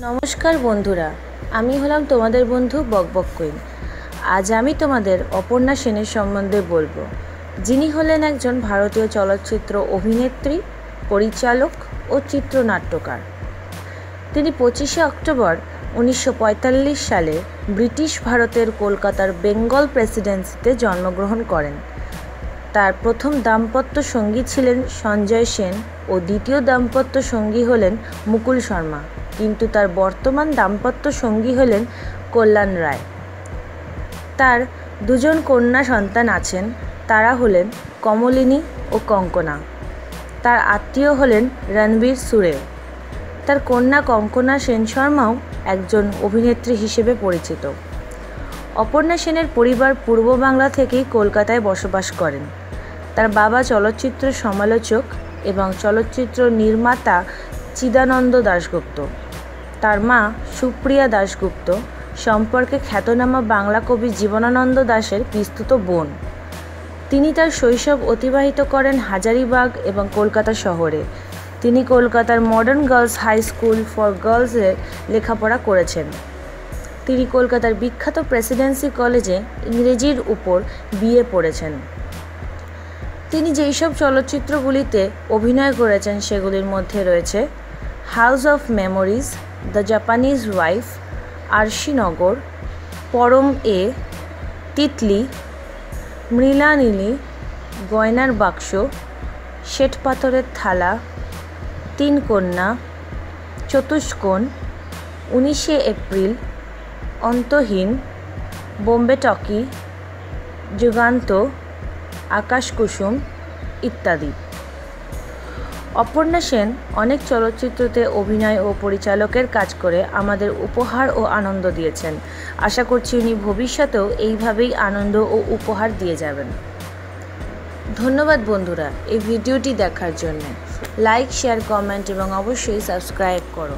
নমস্কার বন্ধুরা, আমি হলাম তোমাদের বন্ধু বকবক কুইন। আজ আমি তোমাদের অপর্ণা সেনের সম্বন্ধে বলব। যিনি হলেন একজন ভারতীয় চলচ্চিত্র অভিনেত্রী, পরিচালক ও চিত্রনাট্যকার। তিনি পঁচিশে অক্টোবর উনিশশো পঁয়তাল্লিশ সালে ব্রিটিশ ভারতের কলকাতার বেঙ্গল প্রেসিডেন্সিতে জন্মগ্রহণ করেন। তার প্রথম দাম্পত্য সঙ্গী ছিলেন সঞ্জয় সেন ও দ্বিতীয় দাম্পত্য সঙ্গী হলেন মুকুল শর্মা। কিন্তু তার বর্তমান দাম্পত্য সঙ্গী হলেন কল্যাণ রায়। তার দুজন কন্যা সন্তান আছেন, তারা হলেন কমলিনী ও কঙ্কনা। তার আত্মীয় হলেন রণবীর সুরে তার কন্যা কঙ্কনা সেন শর্মাও একজন অভিনেত্রী হিসেবে পরিচিত। অপর্ণা সেনের পরিবার পূর্ব বাংলা থেকেই কলকাতায় বসবাস করেন। তার বাবা চলচ্চিত্র সমালোচক এবং চলচ্চিত্র নির্মাতা চিদানন্দ দাশগুপ্ত। তার মা সুপ্রিয়া দাশগুপ্ত সম্পর্কে খ্যাতনামা বাংলা কবি জীবনানন্দ দাশের বিস্তুত বোন। তিনি তার শৈশব অতিবাহিত করেন হাজারিবাগ এবং কলকাতা শহরে। তিনি কলকাতার modern girls high school for গার্লসে লেখাপড়া করেছেন। তিনি কলকাতার বিখ্যাত প্রেসিডেন্সি কলেজে ইংরেজির উপর বিএ পড়েছেন। তিনি যেই সব চলচ্চিত্রগুলিতে অভিনয় করেছেন, সেগুলির মধ্যে রয়েছে house of memories, the Japanese wife Arshinagar Paroma, Titli মৃণানীলি গয়নার বাক্স, শ্বেত পাথরের থালা, তিন কন্যা চতুষ্কোণ উনিশে এপ্রিল, অন্তহীন, বোম্বে টকি, যুগান্ত আকাশ কুসুম ইত্যাদি। অপর্ণা সেন অনেক চলচ্চিত্রতে অভিনয় ও পরিচালকের কাজ করে আমাদের উপহার ও আনন্দ দিয়েছেন। আশা করছি উনি ভবিষ্যতেও এইভাবেই আনন্দ ও উপহার দিয়ে যাবেন। ধন্যবাদ বন্ধুরা এই ভিডিওটি দেখার জন্য। লাইক, শেয়ার, কমেন্ট এবং অবশ্যই সাবস্ক্রাইব করো।